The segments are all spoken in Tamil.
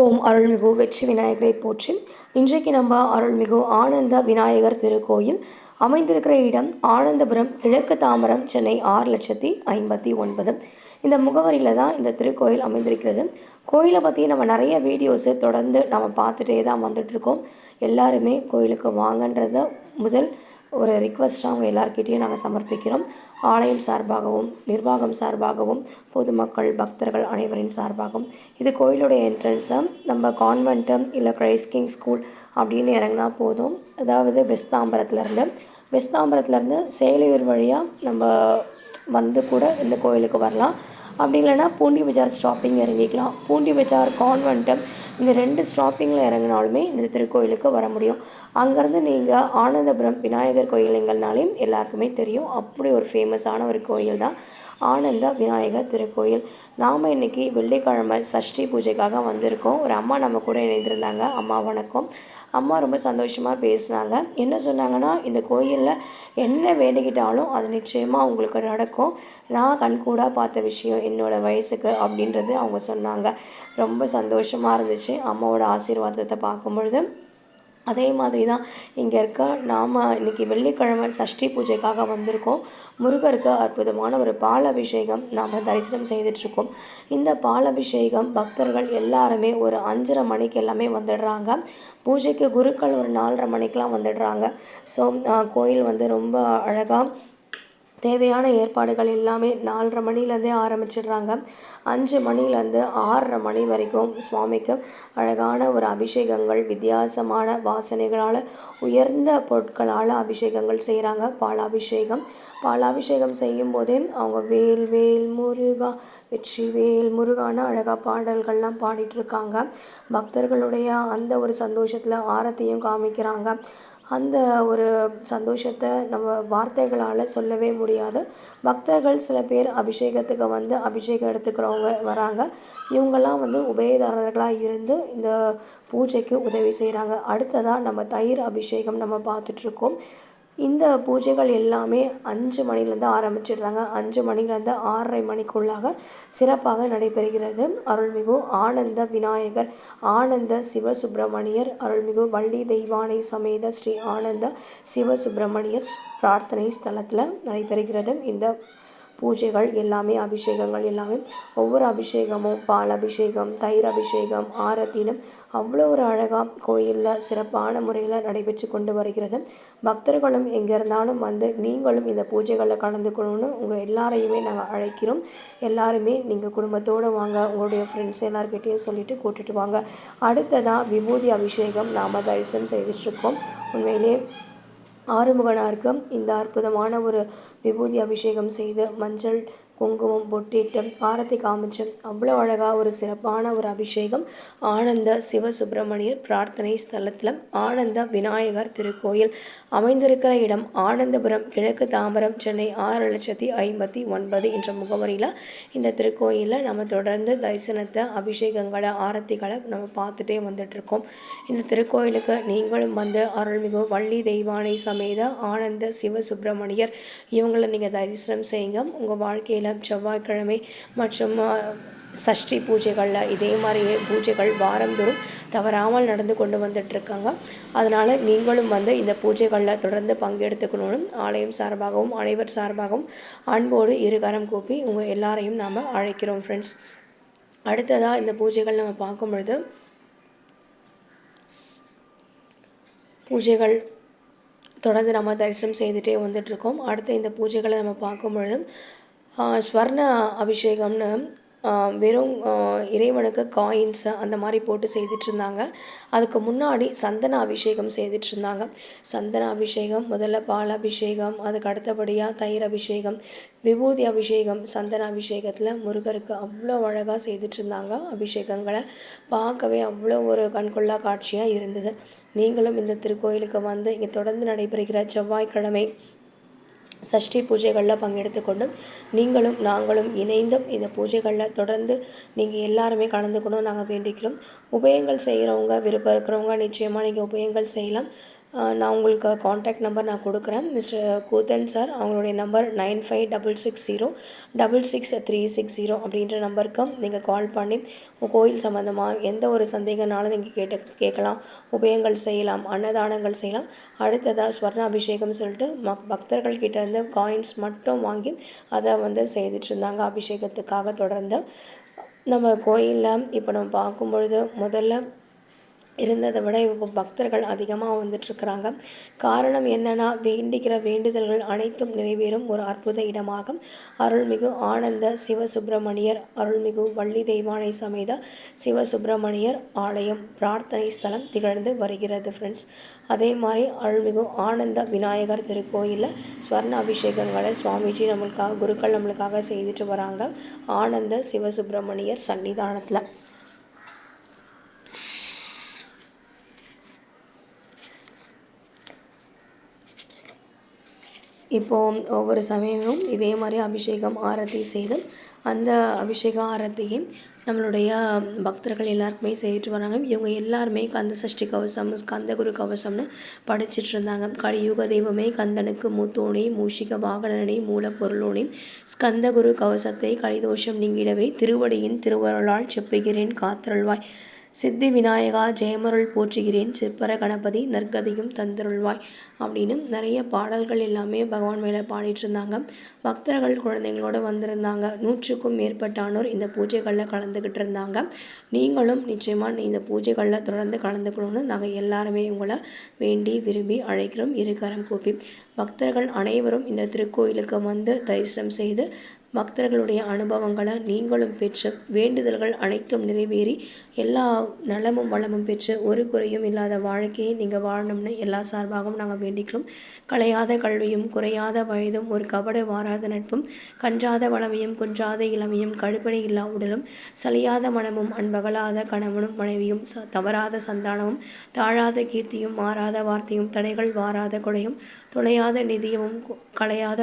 ஓம் அருள்மிகு வெற்றி விநாயகரை போற்றி இன்றைக்கு நம்ம அருள்மிகு ஆனந்த விநாயகர் திருக்கோயில். அமைந்திருக்கிற இடம் ஆனந்தபுரம் கிழக்கு தாமரம் சென்னை ஆறு லட்சத்தி ஐம்பத்தி ஒன்பது. இந்த முகவரியில் தான் இந்த திருக்கோயில் அமைந்திருக்கிறது. கோயிலை பற்றி நம்ம நிறைய வீடியோஸு தொடர்ந்து நம்ம பார்த்துட்டே தான் வந்துட்ருக்கோம் எல்லாருமே கோயிலுக்கு வாங்கன்றத முதல் ஒரு ரிக்வஸ்ட்டாக அவங்க எல்லாருக்கிட்டேயும் நாங்கள் சமர்ப்பிக்கிறோம். ஆலயம் சார்பாகவும் நிர்வாகம் சார்பாகவும் பொதுமக்கள் பக்தர்கள் அனைவரின் சார்பாகவும். இது கோயிலுடைய என்ட்ரன்ஸை நம்ம கான்வெண்ட்டு இல்லை கிரைஸ் கிங் ஸ்கூல் அப்படின்னு இறங்கினா போதும். அதாவது வெஸ்தாம்பரத்துலேருந்து வெஸ்தாம்பரத்துலேருந்து சேலையூர் வழியாக நம்ம வந்து கூட இந்த கோயிலுக்கு வரலாம். அப்படி இல்லைன்னா பூண்டி பஜார் ஸ்டாப்பிங் இறங்கிக்கலாம். பூண்டி பஜார் கான்வென்ட்டம் இந்த ரெண்டு ஸ்டாப்பிங்கில் இறங்கினாலுமே இந்த திருக்கோயிலுக்கு வர முடியும். அங்கேருந்து நீங்கள் ஆனந்தபுரம் விநாயகர் கோயில் எங்கள்னாலே எல்லாருக்குமே தெரியும். அப்படி ஒரு ஃபேமஸான ஒரு கோயில் தான் ஆனந்த விநாயகர் திருக்கோயில். நாம் இன்றைக்கி வெள்ளிக்கிழமை சஷ்டி பூஜைக்காக வந்திருக்கோம். ஒரு அம்மா நம்ம கூட இணைந்திருந்தாங்க. அம்மா வணக்கம். அம்மா ரொம்ப சந்தோஷமாக பேசினாங்க. என்ன சொன்னாங்கன்னா இந்த கோயிலில் என்ன வேண்டிக்கிட்டாலும் அது நிச்சயமாக உங்களுக்கு நடக்கும். நான் கண்கூடாக பார்த்த விஷயம் என்னோடய வயசுக்கு அப்படின்றது அவங்க சொன்னாங்க. ரொம்ப சந்தோஷமாக இருந்துச்சு. அம்மாவோட ஆசீர்வாதத்தை பார்க்கும்பொழுது. அதே மாதிரி தான் இங்கே இருக்க நாம் இன்றைக்கி வெள்ளிக்கிழமை சஷ்டி பூஜைக்காக வந்திருக்கோம். முருகருக்கு அற்புதமான ஒரு பால் அபிஷேகம் நாம் தரிசனம் செய்துட்ருக்கோம். இந்த பால் அபிஷேகம் பக்தர்கள் எல்லாருமே ஒரு அஞ்சரை மணிக்கு எல்லாமே வந்துடுறாங்க. பூஜைக்கு குருக்கள் ஒரு நாலரை மணிக்கெலாம் வந்துடுறாங்க. ஸோ கோயில் வந்து ரொம்ப அழகாக தேவையான ஏற்பாடுகள் எல்லாமே நாலரை மணிலேருந்தே ஆரம்பிச்சிடுறாங்க. அஞ்சு மணிலேருந்து ஆறரை மணி வரைக்கும் சுவாமிக்கு அழகான ஒரு அபிஷேகங்கள் வித்தியாசமான வாசனைகளால் உயர்ந்த பொருட்களால் அபிஷேகங்கள் செய்கிறாங்க பாலாபிஷேகம். பாலாபிஷேகம் செய்யும் போதே அவங்க வேல் வேல் முருகா வெற்றி வேல் முருகான அழகாக பாடல்கள்லாம் பாடிட்டுருக்காங்க பக்தர்களுடைய அந்த ஒரு சந்தோஷத்தில் ஆரத்தையும் காமிக்கிறாங்க. அந்த ஒரு சந்தோஷத்தை நம்ம வார்த்தைகளால் சொல்லவே முடியாது. பக்தர்கள் சில பேர் அபிஷேகத்துக்கு வந்து அபிஷேகம் எடுத்துக்கிறவங்க வராங்க. இவங்கெல்லாம் வந்து உபயதாரர்களாக இருந்து இந்த பூஜைக்கு உதவி செய்கிறாங்க அடுத்ததாக நம்ம தயிர் அபிஷேகம் நம்ம பார்த்துட்ருக்கோம் இந்த பூஜைகள் எல்லாமே அஞ்சு மணிலேருந்து ஆரம்பிச்சிடுறாங்க. அஞ்சு மணிலேருந்து ஆறரை மணிக்குள்ளாக சிறப்பாக நடைபெறுகிறது. அருள்மிகு ஆனந்த விநாயகர் ஆனந்த சிவசுப்பிரமணியர் அருள்மிகு வள்ளி தெய்வானை சமேத ஸ்ரீ ஆனந்த சிவசுப்பிரமணியர் பிரார்த்தனை ஸ்தலத்தில் நடைபெறுகிறது. இந்த பூஜைகள் எல்லாமே அபிஷேகங்கள் எல்லாமே ஒவ்வொரு அபிஷேகமும் பால் அபிஷேகம் தயிர் அபிஷேகம் ஆரத்தினும் அவ்வளோ ஒரு அழகாக கோயிலில் சிறப்பான முறையில் நடைபெற்று கொண்டு வருகிறது. பக்தர்களும் எங்கே இருந்தாலும் வந்து நீங்களும் இந்த பூஜைகளில் கலந்துக்கணும்னு உங்கள் எல்லாரையுமே நாங்கள் அழைக்கிறோம். எல்லாருமே நீங்கள் குடும்பத்தோடு வாங்க உங்களுடைய ஃப்ரெண்ட்ஸ் எல்லாருக்கிட்டேயும் சொல்லிவிட்டு கூட்டிகிட்டு வாங்க. அடுத்ததாக விபூதி அபிஷேகம் நாம் தரிசனம் செய்துட்ருக்கோம் உண்மையிலே ஆறுமுகனாருக்கு இந்த அற்புதமான ஒரு விபூதி அபிஷேகம் செய்து மஞ்சள் குங்குமம் பொட்டிட்டு ஆரத்தி காமிச்சம் அவ்வளோ அழகாக ஒரு சிறப்பான ஒரு அபிஷேகம். ஆனந்த சிவசுப்பிரமணியர் பிரார்த்தனை ஸ்தலத்தில் ஆனந்த விநாயகர் திருக்கோயில் அமைந்திருக்கிற இடம் ஆனந்தபுரம் கிழக்கு தாம்பரம் சென்னை ஆறு லட்சத்தி ஐம்பத்தி ஒன்பது என்ற முகவரியில் இந்த திருக்கோயிலில் நம்ம தொடர்ந்து தரிசனத்தை அபிஷேகங்களை ஆரத்திகளை நம்ம பார்த்துட்டே வந்துட்டுருக்கோம். இந்த திருக்கோயிலுக்கு நீங்களும் வந்து அருள்மிகு வள்ளி தெய்வானை சமேத ஆனந்த சிவசுப்பிரமணியர் இவங்களை நீங்கள் தரிசனம் செய்யுங்க. உங்கள் வாழ்க்கையில் செவ்வாய்க்கிழமை மற்றும் சஷ்டி பூஜைகளில் இதே மாதிரியே பூஜைகள் வாரந்தோறும் தவறாமல் நடந்து கொண்டு வந்துட்டுருக்காங்க அதனால் நீங்களும் வந்து இந்த பூஜைகளில் தொடர்ந்து பங்கெடுத்துக்கணும்னு ஆலயம் சார்பாகவும் அனைவர் சார்பாகவும் அன்போடு இருகரம் கூப்பி உங்கள் எல்லாரையும் நாம் அழைக்கிறோம் ஃப்ரெண்ட்ஸ் அடுத்ததாக இந்த பூஜைகள் நம்ம பார்க்கும் பொழுது பூஜைகள் தொடர்ந்து நம்ம தரிசனம் செய்துகிட்டே வந்துட்ருக்கோம். அடுத்து இந்த பூஜைகளை நம்ம பார்க்கும் பொழுது ஸ்வர்ண அபிஷேகம்னு வெறும் இறைவனுக்கு காயின்ஸு அந்த மாதிரி போட்டு செய்துட்ருந்தாங்க அதுக்கு முன்னாடி சந்தன அபிஷேகம் செய்துட்ருந்தாங்க சந்தன அபிஷேகம் முதல்ல பால் அபிஷேகம் அதுக்கு அடுத்தபடியாக தயிர் அபிஷேகம் விபூதி அபிஷேகம் சந்தன அபிஷேகத்தில் முருகருக்கு அவ்வளோ அழகாக செய்துட்ருந்தாங்க அபிஷேகங்களை. பார்க்கவே அவ்வளோ ஒரு கண்கொள்ளா காட்சியாக இருந்தது. நீங்களும் இந்த திருக்கோயிலுக்கு வந்து இங்கே தொடர்ந்து நடைபெறுகிற செவ்வாய்க்கிழமை சஷ்டி பூஜைகளில் பங்கெடுத்து கொண்டும் நீங்களும் நாங்களும் இணைந்தும் இந்த பூஜைகளில் தொடர்ந்து நீங்கள் எல்லாருமே கலந்துக்கணும் நாங்கள் வேண்டிக்கிறோம். உபயங்கள் செய்கிறவங்க விருப்பம் இருக்கிறவங்க நிச்சயமாக நீங்கள் உபயங்கள் செய்யலாம். நான் உங்களுக்கு காண்டாக்ட் நம்பர் நான் கொடுக்குறேன். மிஸ்டர் கோதன் சார் அவங்களுடைய number nine five double six zero double six three six zero அப்படின்ற நம்பருக்கு நீங்கள் கால் பண்ணி கோயில் சம்மந்தமாக எந்த ஒரு சந்தேகனாலும் நீங்கள் கேட்டு கேட்கலாம். உபயங்கள் செய்யலாம் அன்னதானங்கள் செய்யலாம். அடுத்ததாக ஸ்வர்ண அபிஷேகம் சொல்லிட்டு மக் பக்தர்கள் கிட்டேருந்து காயின்ஸ் மட்டும் வாங்கி அதை வந்து செய்துட்டு இருந்தாங்க அபிஷேகத்துக்காக. தொடர்ந்து நம்ம கோயிலில் இப்போ நம்ம பார்க்கும் பொழுது முதல்ல இருந்ததை விட இப்போ பக்தர்கள் அதிகமாக வந்துட்டுருக்குறாங்க. காரணம் என்னென்னா வேண்டிக்கிற வேண்டுதல்கள் அனைத்தும் நிறைவேறும் ஒரு அற்புத இடமாகும். அருள்மிகு ஆனந்த சிவசுப்பிரமணியர் அருள்மிகு வள்ளி தெய்வானை சமேத சிவசுப்பிரமணியர் ஆலயம் பிரார்த்தனை ஸ்தலம் திகழ்ந்து வருகிறது ஃப்ரெண்ட்ஸ் அதே மாதிரி அருள்மிகு ஆனந்த விநாயகர் திருக்கோயிலில் ஸ்வர்ண அபிஷேகங்களை சுவாமிஜி நம்மளுக்காக குருக்கள் நம்மளுக்காக செய்துட்டு வராங்க. ஆனந்த சிவசுப்பிரமணியர் சன்னிதானத்தில். இப்போ ஒவ்வொரு சமயமும் இதே மாதிரி அபிஷேகம் ஆரத்தி செய்து அந்த அபிஷேக ஆரத்தியை நம்மளுடைய பக்தர்கள் எல்லாருக்குமே செய்துட்டு வராங்க. இவங்க எல்லாருமே கந்த சஷ்டி கவசம் ஸ்கந்த குரு கவசம்னு படிச்சுட்டு இருந்தாங்க. கலியுக தெய்வமே கந்தனுக்கு மூத்தோனே மூஷிக வாகனனே மூலப்பொருளோனே. ஸ்கந்த குரு கவசத்தை கலிதோஷம் நீங்கிடவே திருவடியின் திருவருளால் செப்புகிறேன் காத்தருள்வாய். சித்தி விநாயகா ஜெயமருள் போற்றுகிறேன். சிற்பர கணபதி நற்கதியும் தந்தருள்வாய் அப்படின்னு நிறைய பாடல்கள் எல்லாமே பகவான் மேலே பாடிட்டு இருந்தாங்க பக்தர்கள் குழந்தைங்களோட வந்திருந்தாங்க. நூற்றுக்கும் மேற்பட்டானோர் இந்த பூஜைகளில் கலந்துக்கிட்டு இருந்தாங்க நீங்களும் நிச்சயமாக இந்த பூஜைகளில் தொடர்ந்து கலந்துக்கணும்னு நாங்கள் எல்லாருமே உங்களை வேண்டி விரும்பி அழைக்கிறோம். இருகரம் கூப்பி. பக்தர்கள் அனைவரும் இந்த திருக்கோயிலுக்கு வந்து தரிசனம் செய்து பக்தர்களுடைய அனுபவங்களை நீங்களும் பெற்று வேண்டுதல்கள் அனைத்தும் நிறைவேறி எல்லா நலமும் வளமும் பெற்று ஒரு குறையும் இல்லாத வாழ்க்கையை நீங்கள் வாழணும்னு எல்லா சார்பாகவும் நாங்கள் வேண்டிக்கிறோம். கலையாத கல்வியும் குறையாத வயதும் ஒரு கபட வாராத நட்பும் கன்றாத வளமையும் குன்றாத இளமையும் கழுப்பணி இல்லா உடலும் சலியாத மனமும் அன்பகலாத கணவனும் மனைவியும் ச தவறாத சந்தானமும் தாழாத கீர்த்தியும் மாறாத வார்த்தையும் தடைகள் வாராத கொடையும் துளையாத நிதியமும் கலையாத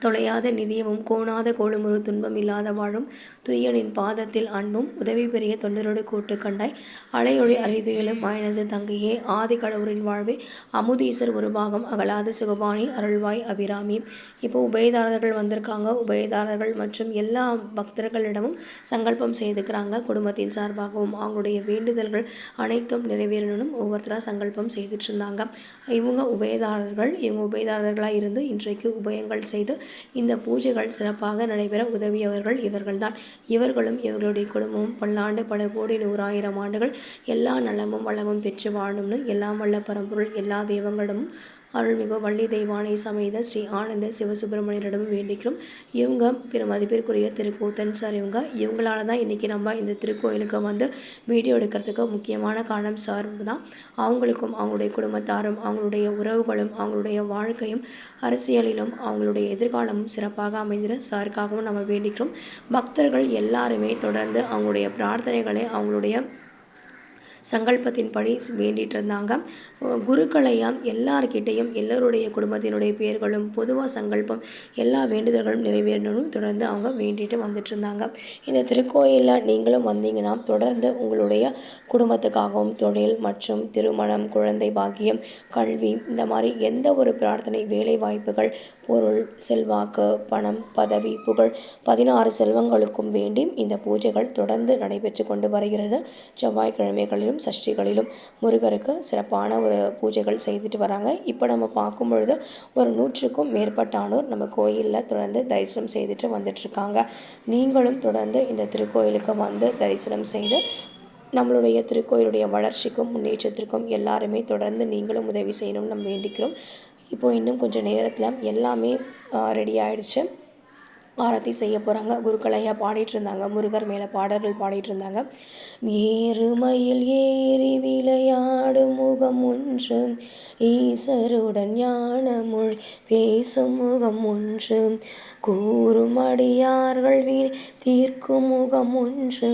தொலையாத நிதியமும் கோணாத கோளுமுறு துன்பம் இல்லாத வாழும் துய்யனின் பாதத்தில் அன்பும் உதவி பெரிய தொண்டரோடு கூட்டு கண்டாய். அலையொளி அறிதுயிலும் மாயனது தங்கையே ஆதி கடவுரின் வாழ்வே அமுதீசர் ஒரு பாகம் அகலாத சுகபாணி அருள்வாய் அபிராமி. இப்போ உபயதாரர்கள் வந்திருக்காங்க. உபயதாரர்கள் மற்றும் எல்லா பக்தர்களிடமும் சங்கல்பம் செய்துக்கிறாங்க. குடும்பத்தின் சார்பாகவும் அவங்களுடைய வேண்டுதல்கள் அனைத்தும் நிறைவேறணும் ஒவ்வொருத்தராக சங்கல்பம் செய்துட்டு இருந்தாங்க இவங்க உபயதாரர்கள் இவங்க உபயதாரர்களாக இருந்து இன்றைக்கு உபயங்கள் செய்து இந்த பூஜைகள் சிறப்பாக நடைபெற உதவியவர்கள் இவர்கள்தான். இவர்களும் இவர்களுடைய குடும்பமும் பல்லாண்டு பல கோடி நூறாயிரம் ஆண்டுகள் எல்லா நலமும் வளமும் பெற்று வாழணும்னு எல்லாம் வல்ல பரம்பொருள் எல்லா தெய்வங்களிடமும் அருள்மிகு வள்ளி தெய்வானை சமேத ஸ்ரீ ஆனந்த சிவசுப்பிரமணியரிடமும் வேண்டிக்கிறோம். இவங்க பிற மதிப்பிற்குரிய திருக்கூத்தன் சார் இவங்க. இவங்களால தான் இன்றைக்கி நம்ம இந்த திருக்கோயிலுக்கு வந்து வீடியோ எடுக்கிறதுக்கு முக்கியமான காரணம் சார் தான். அவங்களுக்கும் அவங்களுடைய குடும்பத்தாரும் அவங்களுடைய உறவுகளும் அவங்களுடைய வாழ்க்கையும் அரசியலிலும் அவங்களுடைய எதிர்காலமும் சிறப்பாக அமைந்திட சாருக்காகவும் நம்ம வேண்டிக்கிறோம். பக்தர்கள் எல்லாருமே தொடர்ந்து அவங்களுடைய பிரார்த்தனைகளை அவங்களுடைய சங்கல்பத்தின்படி வேண்டிட்டு இருந்தாங்க குருக்களையும் எல்லார்கிட்டையும் எல்லோருடைய குடும்பத்தினுடைய பேர்களும் பொதுவாக சங்கல்பம் எல்லா வேண்டுதல்களும் நிறைவேறணும்னு தொடர்ந்து அவங்க வேண்டிட்டு வந்துட்டு இருந்தாங்க இந்த திருக்கோயிலில் நீங்களும் வந்தீங்கன்னா தொடர்ந்து உங்களுடைய குடும்பத்துக்காகவும் தொழில் மற்றும் திருமணம் குழந்தை பாக்கியம் கல்வி இந்த மாதிரி எந்த ஒரு பிரார்த்தனை வேலை வாய்ப்புகள் பொருள் செல்வாக்கு பணம் பதவி புகழ் பதினாறு செல்வங்களுக்கும் வேண்டி இந்த பூஜைகள் தொடர்ந்து நடைபெற்று கொண்டு வருகிறது. செவ்வாய்க்கிழமைகளிலும் சஷ்டிகளிலும் முருகருக்கு சிறப்பான ஒரு பூஜைகள் செய்துட்டு வராங்க. இப்போ நம்ம பார்க்கும் பொழுது ஒரு நூற்றுக்கும் மேற்பட்டானோர் நம்ம கோயிலில் தொடர்ந்து தரிசனம் செய்துட்டு வந்துட்டுருக்காங்க நீங்களும் தொடர்ந்து இந்த திருக்கோயிலுக்கு வந்து தரிசனம் செய்து நம்மளுடைய திருக்கோயிலுடைய வளர்ச்சிக்கும் முன்னேற்றத்திற்கும் எல்லாருமே தொடர்ந்து நீங்களும் உதவி செய்யணும்னு நம்ம வேண்டிக்கிறோம். இப்போ இன்னும் கொஞ்சம் நேரத்தில் எல்லாமே ரெடி ஆயிடுச்சு. ஆரத்தி செய்ய போகிறாங்க குருக்களையா பாடிட்டு இருந்தாங்க முருகர் மேலே பாடல்கள் பாடிட்டு இருந்தாங்க ஏறுமையில் ஏறி விளையாடும் முகம் ஒன்று. ஈசருடன் ஞானமுள் பேசும் முகம் ஒன்று. கூறுமடியார்கள் வீண் தீர்க்கும் முகம் ஒன்று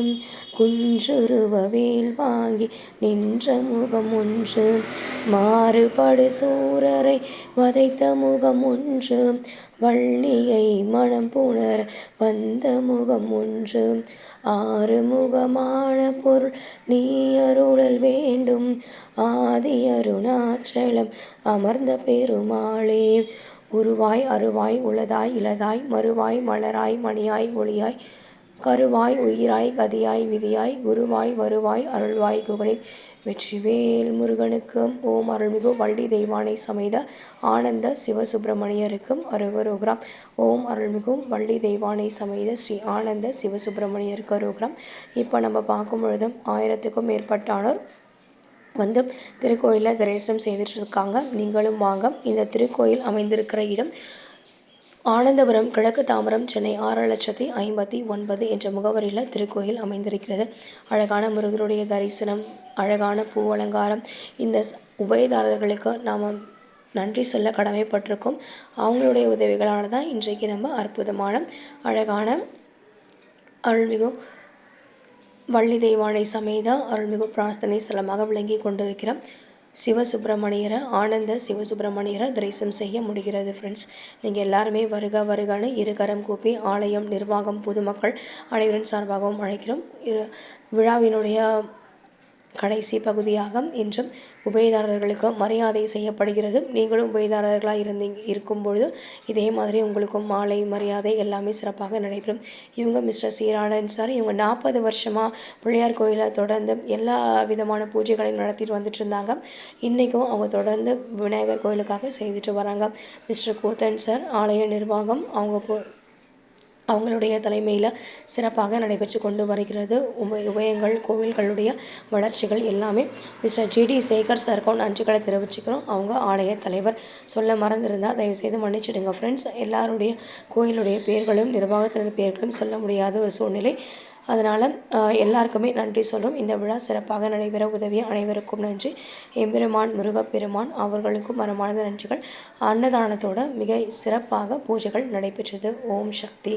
குன்றுருவ வேல் வாங்கி நின்ற முகம் ஒன்று மாறுபடு சூரரை வதைத்த முகம் ஒன்று வள்ளியை மனம் புணர வந்த முகம் ஒன்று ஆறுமுகமான பொருள் நீ அருளல் வேண்டும். ஆதி அருணாச்சலம் அமர்ந்த பெருமாளே. உருவாய் அருவாய் உளதாய் இலதாய் மறுவாய் மலராய் மணியாய் ஒளியாய் கருவாய் உயிராய் கதியாய் விதியாய் குருவாய் வருவாய் அருள்வாய் குகனை வெற்றிவேல் முருகனுக்கும் ஓம் அருள்மிகு வள்ளி தெய்வானை சமைத ஆனந்த சிவசுப்பிரமணியருக்கும் அருகரோகிராம். ஓம் அருள்மிகு வள்ளி தெய்வானை சமைத ஸ்ரீ ஆனந்த சிவசுப்பிரமணியருக்கு அருகிராம் இப்போ நம்ம பார்க்கும் பொழுதும் ஆயிரத்துக்கும் மேற்பட்டானோர் வந்து திருக்கோயிலில் தரிசனம் செய்துட்டு இருக்காங்க நீங்களும் வாங்க. இந்த திருக்கோயில் அமைந்திருக்கிற இடம் ஆனந்தபுரம் கிழக்கு தாம்பரம் சென்னை ஆறு லட்சத்தி ஐம்பத்தி ஒன்பது என்ற முகவரியில் திருக்கோயில் அமைந்திருக்கிறது. அழகான முருகருடைய தரிசனம் அழகான பூ அலங்காரம். இந்த உபயதாரர்களுக்கு நாம் நன்றி சொல்ல கடமைப்பட்டிருக்கோம். அவங்களுடைய உதவிகளால் தான் இன்றைக்கு நம்ம அற்புதமான அழகான அருள்மிகு வள்ளி தெய்வானை சமேத அருள்மிகு பிரார்த்தனை ஸ்தலமாக விளங்கி கொண்டிருக்கிற சிவசுப்பிரமணியரை ஆனந்த சிவசுப்பிரமணியரை தரிசனம் செய்ய முடிகிறது ஃப்ரெண்ட்ஸ் நீங்கள் எல்லாருமே வருக வருகன்னு இருகரம் கூப்பி ஆலயம் நிர்வாகம் பொதுமக்கள் அனைவரின் சார்பாகவும் அழைக்கிறோம். இரு விழாவினுடைய கடைசி பகுதியாக இன்றும் உபயதாரர்களுக்கு மரியாதை செய்யப்படுகிறது. நீங்களும் உபயதாரர்களாக இருந்தீங்க இருக்கும்பொழுது இதே மாதிரி உங்களுக்கும் மாலை மரியாதை எல்லாமே சிறப்பாக நடைபெறும். இவங்க மிஸ்டர் சீராளன் சார் இவங்க நாற்பது வருஷமாக பிள்ளையார் கோயிலை தொடர்ந்து எல்லா விதமான பூஜைகளையும் நடத்திட்டு வந்துட்டு இருந்தாங்க. இன்றைக்கும் அவங்க தொடர்ந்து விநாயகர் கோயிலுக்காக செய்துட்டு வராங்க. மிஸ்டர் கூத்தன் சார் ஆலய நிர்வாகம் அவங்க போ அவங்களுடைய தலைமையில் சிறப்பாக நடைபெற்று கொண்டு வருகிறது. உப உபயங்கள் கோவில்களுடைய வளர்ச்சிகள் எல்லாமே மிஸ்டர் ஜிடி சேகர் சார்க்கும் நன்றிகளை தெரிவிச்சுக்கிறோம். அவங்க ஆலய தலைவர். சொல்ல மறந்திருந்தால் தயவுசெய்து மன்னிச்சிடுங்க ஃப்ரெண்ட்ஸ் எல்லாருடைய கோயிலுடைய பேர்களும் நிர்வாகத்தினர் பேர்களும் சொல்ல முடியாத ஒரு சூழ்நிலை. அதனால் எல்லாருக்குமே நன்றி சொல்லும் இந்த விழா சிறப்பாக நடைபெற உதவிய அனைவருக்கும் நன்றி. எம்பெருமான் முருகப்பெருமான் அவர்களுக்கும் மனமார்ந்த நன்றிகள். அன்னதானத்தோட மிக சிறப்பாக பூஜைகள் நடைபெற்றது. ஓம் சக்தி.